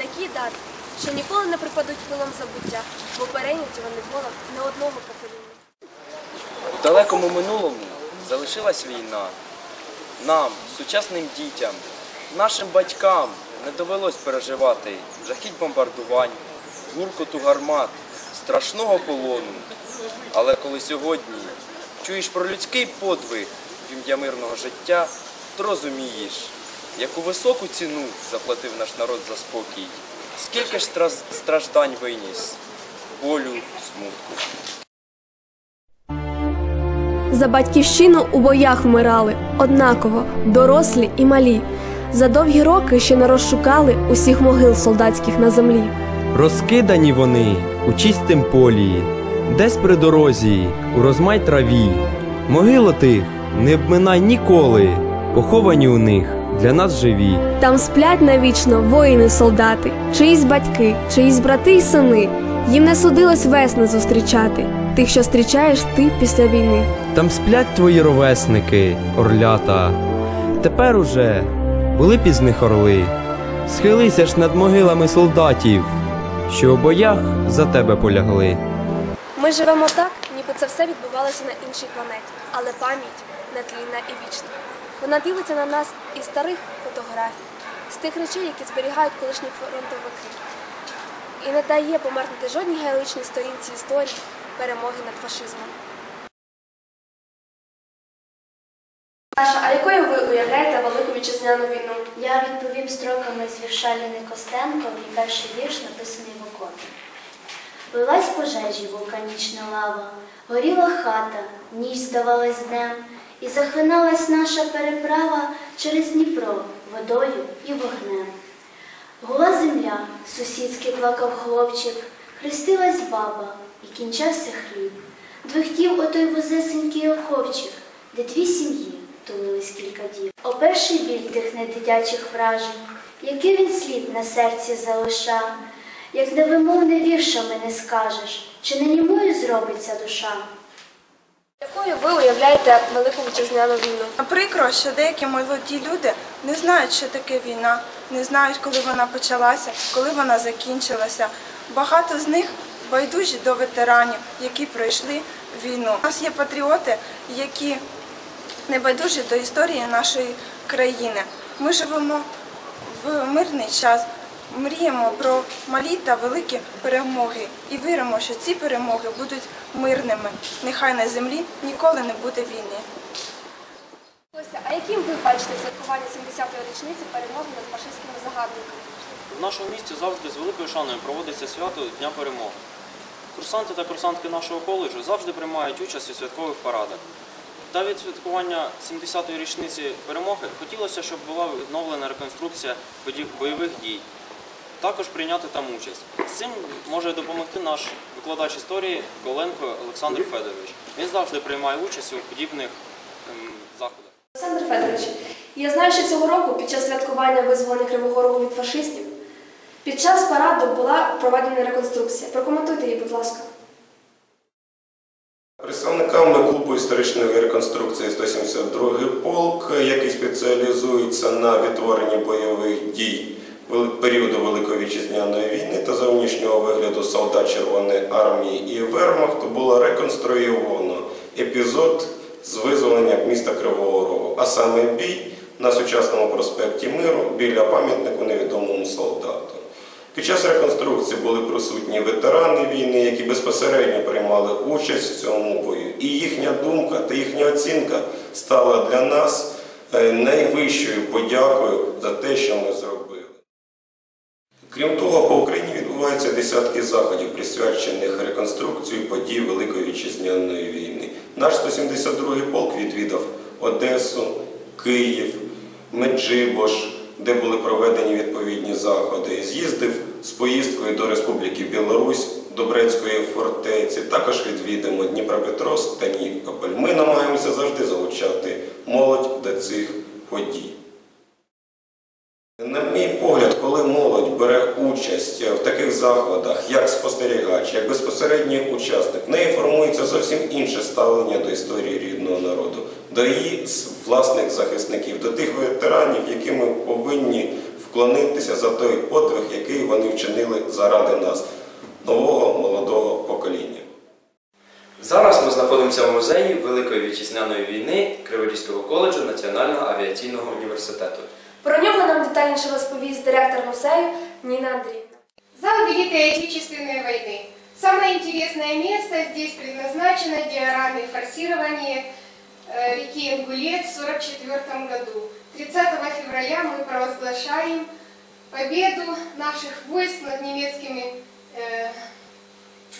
такі дати, що ніколи не припадуть пилом забуття, бо перейняті вони болем не одного покоління. У далекому минулому залишилась війна. Нам, сучасним дітям, нашим батькам не довелось переживати жахіть бомбардувань, гуркоту гармат, страшного полону. Але коли сьогодні чуєш про людський подвиг в ім'я мирного життя, то розумієш, яку високу ціну заплатив наш народ за спокій, скільки ж страждань виніс, болю, смутку. За батьківщину у боях вмирали однаково, дорослі і малі. За довгі роки ще не розшукали усіх могил солдатських на землі. Розкидані вони у чистім полі, десь при дорозі, у розмай траві. Могило тих не обминай ніколи, поховані у них для нас живі. Там сплять навічно воїни-солдати, чиїсь батьки, чиїсь брати й сини. Їм не судилось весни зустрічати, тих, що зустрічаєш ти після війни. Там сплять твої ровесники, орлята. Тепер уже були пізних орли. Схилися ж над могилами солдатів, що у боях за тебе полягли. Ми живемо так, ніби це все відбувалося на іншій планеті, але пам'ять нетлінна і вічна. Вона дивиться на нас із старих фотографій, з тих речей, які зберігають колишні фронтовики, і не дає померкнути жодній героїчній сторінці історії перемоги над фашизмом. Саша, а якою ви уявляєте велику вітчизняну війну? Я відповім строками з вірша Ліни Костенко, мій перший вірш написаний в окопі. Лилась пожежі вулканічна лава, горіла хата, ніч здавалась днем, і захлиналась наша переправа через Дніпро водою і вогнем. Гула земля, сусідський плакав хлопчик, хрестилась баба, і кінчався хліб. Двихтів отой возесенький окопчик, де дві сім'ї тулились кілька діб. О перший біль тих недитячих вражень, який він слід на серці залиша, як невимовне віршами не скажеш, чи не німою зробиться душа. Якою ви уявляєте велику вітчизняну війну? Прикро, що деякі молоді люди не знають, що таке війна, не знають, коли вона почалася, коли вона закінчилася. Багато з них байдужі до ветеранів, які пройшли війну. У нас є патріоти, які не байдужі до історії нашої країни. Ми живемо в мирний час, мріємо про малі та великі перемоги і віримо, що ці перемоги будуть мирними. Нехай на землі ніколи не буде війни. А яким ви бачите святкування 70-ї річниці перемоги над фашистськими загарбниками? В нашому місті завжди з великою шаною проводиться свято Дня перемоги. Курсанти та курсантки нашого коледжу завжди приймають участь у святкових парадах. Та від святкування 70-ї річниці перемоги хотілося, щоб була відновлена реконструкція бойових дій. Також прийняти там участь. З цим може допомогти наш викладач історії Коленко Олександр Федорович. Він завжди приймає участь у подібних ем, заходах. Олександр Федорович, я знаю, що цього року під час святкування визволення Кривого Рогу від фашистів під час параду була проведена реконструкція. Прокоментуйте її, будь ласка. Представниками клубу історичної реконструкції 172 полк, який спеціалізується на відтворенні бойових дій періоду Великої вітчизняної війни та зовнішнього вигляду солдат Червоної армії і Вермахту, було реконструйовано епізод з визволення міста Кривого Рогу, а саме бій на сучасному проспекті Миру біля пам'ятнику невідомому солдату. Під час реконструкції були присутні ветерани війни, які безпосередньо приймали участь в цьому бою. І їхня думка та їхня оцінка стала для нас е, найвищою подякою за те, що ми зробили. Крім того, по Україні відбуваються десятки заходів, присвячених реконструкції подій Великої вітчизняної війни. Наш 172-й полк відвідав Одесу, Київ, Меджибош, де були проведені відповідні заходи. З'їздив з поїздкою до Республіки Білорусь, до Брецької фортеці. Також відвідимо Дніпропетровськ та Нікополь. Ми намагаємося завжди залучати молодь до цих подій. На мій погляд, участь в таких заходах, як спостерігач, як безпосередній учасник, в неї формується зовсім інше ставлення до історії рідного народу, до її власних захисників, до тих ветеранів, які ми повинні вклонитися за той подвиг, який вони вчинили заради нас, нового молодого покоління. Зараз ми знаходимося в музеї Великої вітчизняної війни Криворізького коледжу Національного авіаційного університету. Про нього нам детальніше розповість директор музею Ніна Андріївна. Зал Великой Отечественной войны. Самое интересное место здесь предназначено диорамой форсирования э, реки Ингулец в 1944 году. 30 февраля мы провозглашаем победу наших войск над немецкими э,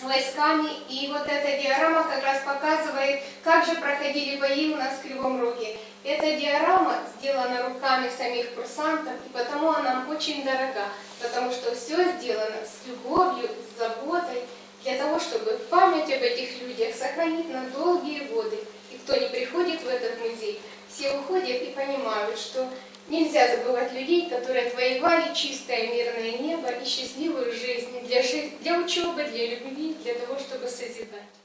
войсками. И вот эта диорама как раз показывает, как же проходили бои у нас в Кривом Роге. Эта диорама сделана руками самих курсантов, и потому она нам очень дорога, потому что все сделано с любовью, с заботой, для того, чтобы память об этих людях сохранить на долгие годы. И кто не приходит в этот музей, все уходят и понимают, что нельзя забывать людей, которые отвоевали чистое мирное небо и счастливую жизнь для, жи- для учебы, для любви, для того, чтобы созидать.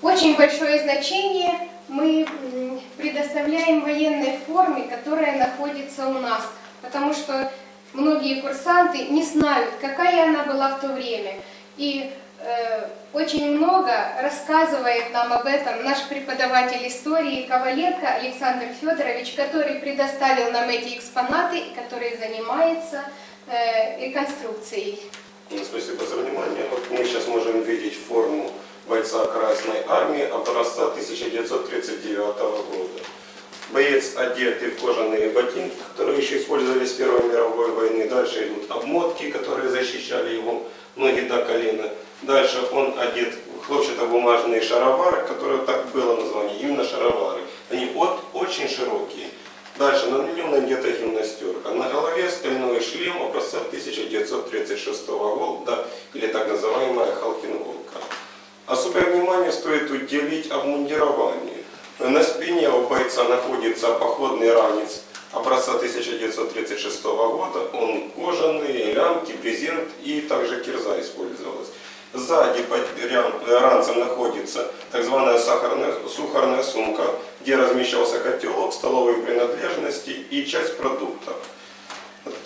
Очень большое значение мы предоставляем военной форме, которая находится у нас, потому что многие курсанты не знают, какая она была в то время. И э, очень много рассказывает нам об этом наш преподаватель истории Коваленко Александр Федорович, который предоставил нам эти экспонаты и который занимается э, реконструкцией. Ну, Спасибо за внимание. Вот мы сейчас можем видеть форму бойца Красной Армии образца 1939 года. Боец одетый в кожаные ботинки, которые еще использовались в Первой мировой войны. Дальше идут обмотки, которые защищали его ноги до колена. Дальше он одет в хлопчатобумажные шаровары, которые так было название, именно шаровары. Они от, очень широкие. Дальше на нем надета гимнастерка. На голове стальной шлем образца 1936 года, или так Халкинголка. Особое внимание стоит уделить обмундированию. На спине у бойца находится походный ранец образца 1936 года. Он кожаный, лямки, брезент и также кирза использовалась. Сзади под ранцем находится так званая сахарная, сухарная сумка, где размещался котелок, столовые принадлежности и часть продуктов.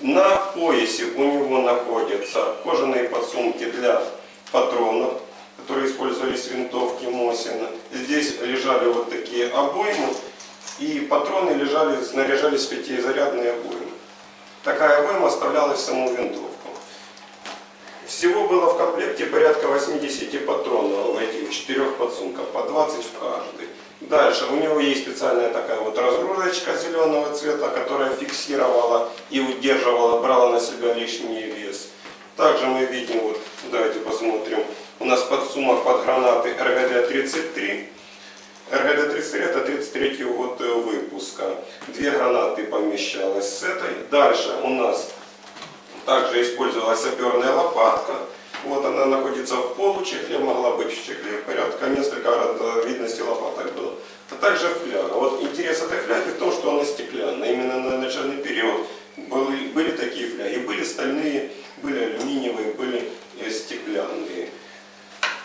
На поясе у него находятся кожаные подсумки для патронов, которые использовались в винтовке Мосина. Здесь лежали вот такие обоймы, и патроны лежали, снаряжались пятизарядные обоймы. Такая обойма оставлялась в саму винтовку. Всего было в комплекте порядка 80 патронов в этих четырех подсумках, по 20 в каждый. Дальше у него есть специальная такая вот разгрузочка зеленого цвета, которая фиксировала и удерживала, брала на себя лишний вес. Также мы видим, вот давайте посмотрим, у нас подсумок под гранаты РГД-33. РГД-33 это 33 год э, выпуска. Две гранаты помещалось с этой. Дальше у нас также использовалась саперная лопатка. Вот она находится в получехле, могла быть в чехле. Порядка несколько разновидностей лопаток было. А также фляга. Вот интерес этой фляги в том, что она стеклянная. Именно на начальный период были, были такие фляги. Были стальные, были алюминиевые, были э, стеклянные.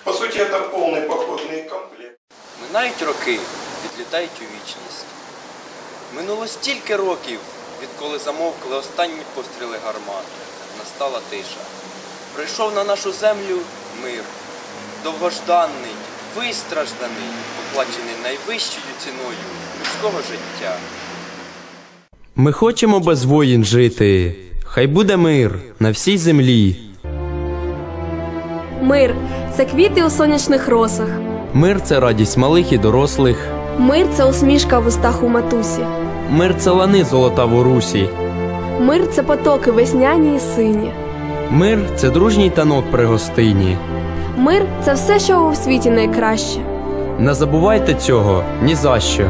По сути, это полный походный комплект. Минають роки, відлітають у вічність. Минуло стільки років, відколи замовкли останні постріли гармат. Настала тиша. Прийшов на нашу землю мир, довгожданий, вистражданий, оплачений найвищою ціною людського життя. Ми хочемо без воїн жити. Хай буде мир на всій землі. Мир це квіти у сонячних росах. Мир це радість малих і дорослих. Мир це усмішка в устах у матусі. Мир це лани золота в урусі. Мир це потоки весняні і сині. Мир це дружній танок при гостині. Мир це все, що у світі найкраще. Не забувайте цього ні за що.